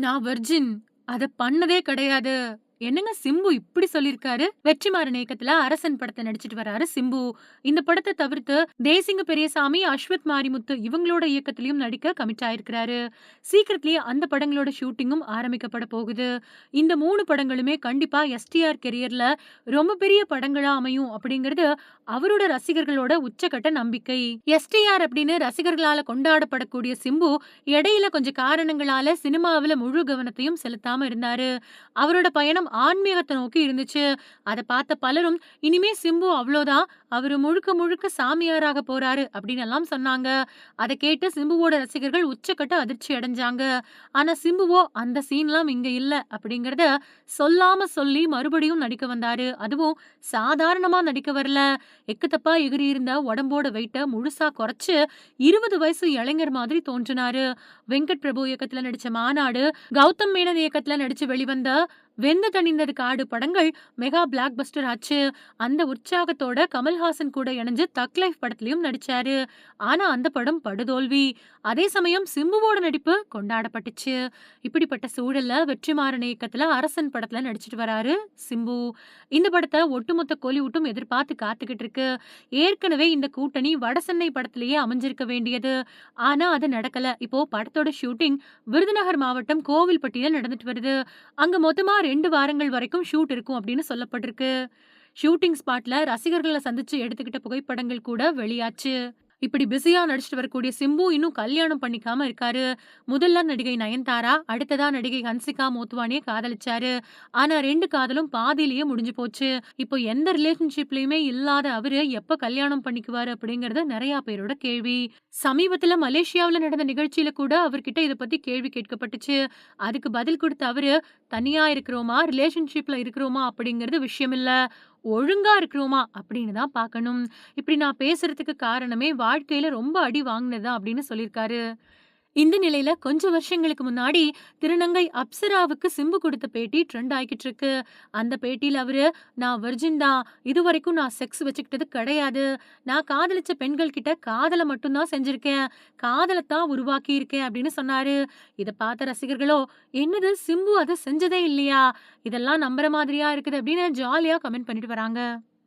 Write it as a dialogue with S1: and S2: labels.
S1: நான் வர்ஜின் அத பண்ணதே கிடையாது. என்னங்க சிம்பு இப்படி சொல்லியிருக்காரு? வெற்றிமாறன் இயக்கத்துல அரசன் படத்தை நடிச்சிட்டு வராரு சிம்பு. இந்த படத்தை தவிர்த்து தேசிங்க பெரியசாமி, அஸ்வத் மாரிமுத்து இவங்களோட இயக்கத்திலையும் நடிக்க கமிட் ஆயிருக்கிறாரு. சீக்கிரத்திலேயே அந்த படங்களோட ஷூட்டிங்கும் ஆரம்பிக்கப்பட போகுது. இந்த மூணு படங்களுமே கண்டிப்பா எஸ்டிஆர் கெரியர்ல ரொம்ப பெரிய படங்களா அமையும் அப்படிங்கிறது அவரோட ரசிகர்களோட உச்சகட்ட நம்பிக்கை. எஸ்டிஆர் அப்படின்னு ரசிகர்களால கொண்டாடப்படக்கூடிய சிம்பு இடையில கொஞ்சம் காரணங்களால சினிமாவுல முழு கவனத்தையும் செலுத்தாம இருந்தாரு. அவரோட பயணம் ஆன்மீகத்தை நோக்கி இருந்துச்சு. அதை பார்த்த பலரும் இனிமே சிம்பு அவ்வளோதான் அவரு முழுக்க முழுக்க சாமியாராக போறாரு அப்படின்னு எல்லாம் சொன்னாங்க. அதை கேட்டு சிம்புவோட ரசிகர்கள் உச்சக்கட்ட அதிர்ச்சி அடைஞ்சாங்க. ஆனா சிம்புவோ அந்த சீன்லாம் இங்க இல்ல அப்படிங்கிறத சொல்லாம சொல்லி மறுபடியும் நடிக்க வந்தாரு. அதுவும் சாதாரணமா நடிக்க வரல. எக்குத்தப்பா எகிறியிருந்த உடம்போட வெயிட்ட முழுசா குறைச்சு 20 வயசு இளைஞர் மாதிரி தோன்றினாரு. வெங்கட் பிரபு இயக்கத்துல நடிச்ச மாநாடு, கௌதம் மேனன் இயக்கத்துல நடிச்சு வெளிவந்த வெந்து தணிந்தது காடு படங்கள் மெகா பிளாக் பஸ்டர் ஆச்சு. அந்த உற்சாகத்தோட கமல்ஹாசன் கூட இணைஞ்சு தக் லைஃப் படத்துலயும் நடிச்சாரு. ஆனா அந்த படம் படுதோல்வி. அதே சமயம் சிம்புவோட நடிப்பு கொண்டாடப்பட்டுச்சு. இப்படிப்பட்ட சூழல்ல வெற்றிமாறன் இயக்கத்துல அரசன் படத்துல நடிச்சிட்டு வராரு சிம்பு. இந்த படத்தை ஒட்டுமொத்த கோலிவுட்டும் எதிர்பார்த்து காத்துக்கிட்டு இருக்கு. ஏற்கனவே இந்த கூட்டணி வடசென்னை படத்திலேயே அமைஞ்சிருக்க வேண்டியது. ஆனா அது நடக்கல. இப்போ படத்தோட ஷூட்டிங் விருதுநகர் மாவட்டம் கோவில்பட்டியில நடந்துட்டு வருது. அங்க மொத்தமா ரெண்டு 2 வாரங்கள் வரைக்கும் ஷூட் இருக்கும் அப்படின்னு சொல்லப்பட்டிருக்கு. ஷூட்டிங் ஸ்பாட்ல ரசிகர்களை சந்திச்சு எடுத்துக்கிட்ட புகைப்படங்கள் கூட வெளியாச்சு. இப்படி பிஸியா நடிச்சிட்டு வரக்கூடிய சிம்பு இன்னும் கல்யாணம் பண்ணிக்காம இருக்காரு. முதல்ல நடிகை நயன்தாரா, அடுத்ததா நடிகை ஹன்சிகா மோத்வானிய காதலிச்சாரு. ஆனா ரெண்டு காதலும் பாதியிலேயே முடிஞ்சு போச்சு. இப்போ எந்த ரிலேஷன்ஷிப்லயுமே இல்லாத அவரு எப்ப கல்யாணம் பண்ணிக்குவாரு அப்படிங்கறது நிறைய பேரோட கேள்வி. சமீபத்துல மலேசியாவுல நடந்த நிகழ்ச்சியில கூட அவர்கிட்ட இத பத்தி கேள்வி கேட்கப்பட்டுச்சு. அதுக்கு பதில் கொடுத்த அவரு, "தனியா இருக்கிறோமா, ரிலேஷன்ஷிப்ல இருக்கிறோமா அப்படிங்கிறது விஷயம் இல்ல. ஒழுங்கா இருக்கிறோமா அப்படின்னு தான் பார்க்கணும். இப்படி நான் பேசுறதுக்கு காரணமே வாழ்க்கையில ரொம்ப அடி வாங்கினதா அப்படின்னு சொல்லியிருக்காரு. இந்த நிலையில கொஞ்ச வருஷங்களுக்கு முன்னாடி திருநங்கை அப்சராவுக்கு சிம்பு கொடுத்த பேட்டி ட்ரெண்ட் ஆகிட்டு இருக்கு. அந்த பேட்டியில அவரு, "நான் வர்ஜின் தான். இதுவரைக்கும் நான் செக்ஸ் வச்சுக்கிட்டது கிடையாது. நான் காதலிச்ச பெண்கள் கிட்ட காதல மட்டும் தான் செஞ்சிருக்கேன். காதலத்தான் உருவாக்கி இருக்கேன்" அப்படின்னு சொன்னாரு. இத பார்த்த ரசிகர்களோ, "என்னது சிம்பு அதை செஞ்சதே இல்லையா? இதெல்லாம் நம்புற மாதிரியா இருக்குது" அப்படின்னு ஜாலியா கமெண்ட் பண்ணிட்டு வராங்க.